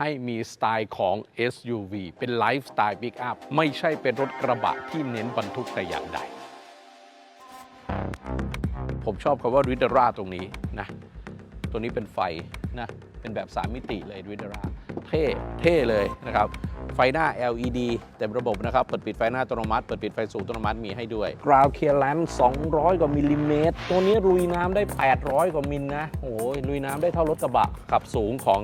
ให้มีสไตล์ของ SUV เป็นไลฟ์สไตล์ปิกอัพไม่ใช่เป็นรถกระบะที่เน้นบรรทุกแต่อย่างใด ผมชอบคำว่าริดราตรงนี้นะ ตัวนี้เป็นไฟนะ เป็นแบบ 3 มิติเลยริดราเท่เท่เลยนะครับ ไฟหน้า LED เต็มระบบนะครับ เปิดปิดไฟหน้าอัตโนมัติ เปิดปิดไฟสูงอัตโนมัติมีให้ด้วยกราวเคลียร์แลน200 กว่ามิลลิเมตร ตัวนี้ลุยน้ำได้ 800 กว่ามิลนะ โอ้ยลุยน้ำได้เท่ารถกระบะขับสูงของ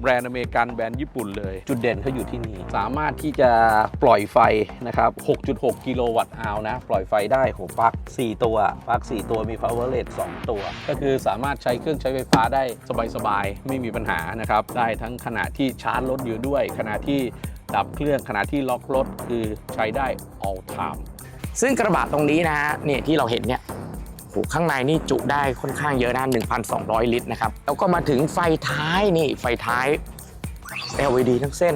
แบรนด์อเมริกันแบรนด์ญี่ปุ่นเลย จุดเด่นเขาอยู่ที่นี่ สามารถที่จะปล่อยไฟนะครับ 6.6 กิโลวัตต์อาวนะ ปล่อยไฟได้โหปลั๊ก4 ตัวปลั๊ก4 ตัวมี power rate 2 ตัว ก็คือสามารถใช้เครื่องใช้ไฟฟ้าได้สบายๆ ไม่มีปัญหานะครับ ได้ทั้งขณะที่ชาร์จรถอยู่ด้วย ขณะที่ดับเครื่องขณะที่ล็อกรถคือใช้ได้ all time ซึ่งกระบะตรงนี้นะฮะเนี่ยที่เราเห็นเนี่ยโหข้างในนี่จุได้ค่อนข้างเยอะนะ1,200 ลิตรนะครับ แล้วก็มาถึงไฟท้ายนี่ไฟท้าย LED ทั้งเส้น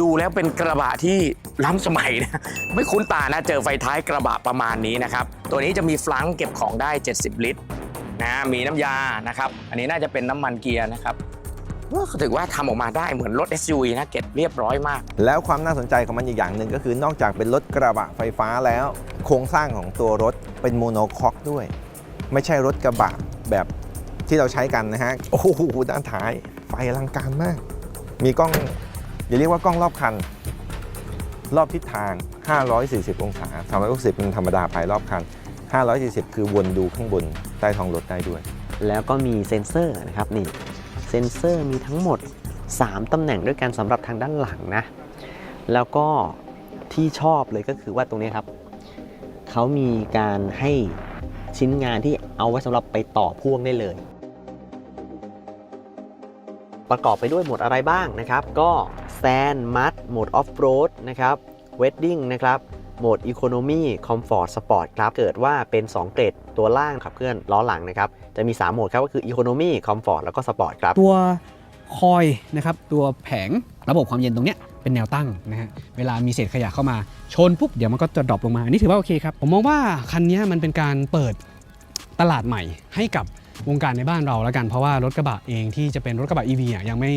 ดูแล้วเป็นกระบะที่ล้ำสมัยนะ ไม่คุ้นตานะ เจอไฟท้ายกระบะประมาณนี้นะครับ ตัวนี้จะมีฟลังเก็บของได้ 70 ลิตรนะมีน้ำยานะครับ อันนี้น่าจะเป็นน้ำมันเกียร์นะครับว่าถือว่าทำออกมาได้เหมือนรถ SUV นะเก็บเรียบร้อยมาก แล้วความน่าสนใจของมันอีกอย่างหนึ่งก็คือนอกจากเป็นรถกระบะไฟฟ้าแล้ว โครงสร้างของตัวรถเป็นโมโนคอกด้วย ไม่ใช่รถกระบะแบบที่เราใช้กันนะฮะ โอ้โห ด้านท้าย ไฟอลังการมาก มีกล้อง อย่าเรียกว่ากล้องรอบคัน รอบทิศทาง 540 องศา 360 เป็นธรรมดาภายรอบคัน 540 คือวนดูข้างบน ใต้ท้องรถได้ด้วย แล้วก็มีเซ็นเซอร์นะครับนี่ เซ็นเซอร์มีทั้งหมด 3ตำแหน่งด้วยกันสำหรับทางด้านหลังนะ แล้วก็ที่ชอบเลยก็คือว่าตรงนี้ครับ เขามีการให้ ชิ้นงานที่เอาไว้สำหรับไปต่อพ่วงได้เลย ประกอบไปด้วยหมดอะไรบ้างนะครับ ก็ Stand Mud โหมด Off Road นะครับ Wedding นะครับโหมด Economy Comfort Sport ครับ เกิดว่าเป็น 2 เกรดตัวล่างขับเคลื่อนล้อหลังนะครับ จะมี 3 โหมดครับ ก็คือ Economy Comfort แล้วก็ Sport ครับ ตัวคอยนะครับ ตัวแผงระบบความเย็นตรงเนี้ย เป็นแนวตั้งนะฮะเวลามีเศษขยะเข้ามาชนปุ๊บเดี๋ยวมันก็จะดรอปลงมาอันนี้ถือว่าโอเคครับผมมองว่าคันนี้มันเป็นการเปิดตลาดใหม่ให้กับวงการในบ้านเราแล้วกันเพราะว่ารถกระบะเองที่จะเป็นรถกระบะ EV อะยังไม่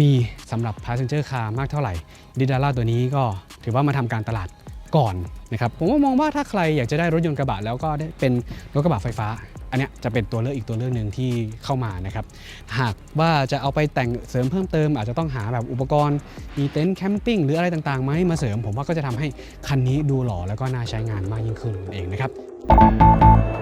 มีสำหรับ passenger car มากเท่าไหร่ดิดาร่าตัวนี้ก็ถือว่ามาทำการตลาดก่อนนะครับผมมองว่าถ้าใครอยากจะได้รถยนต์กระบะแล้วก็ได้เป็นรถกระบะไฟฟ้า อันนี้จะเป็นตัวเลือกอีกตัวเลือกหนึ่งที่เข้ามานะครับ หากว่าจะเอาไปแต่งเสริมเพิ่มเติม อาจจะต้องหาแบบอุปกรณ์มีเต็นท์แคมปิ้งหรืออะไรต่างๆไหมมาเสริม ผมว่าก็จะทำให้คันนี้ดูหล่อแล้วก็น่าใช้งานมากยิ่งขึ้นนั่นเองนะครับ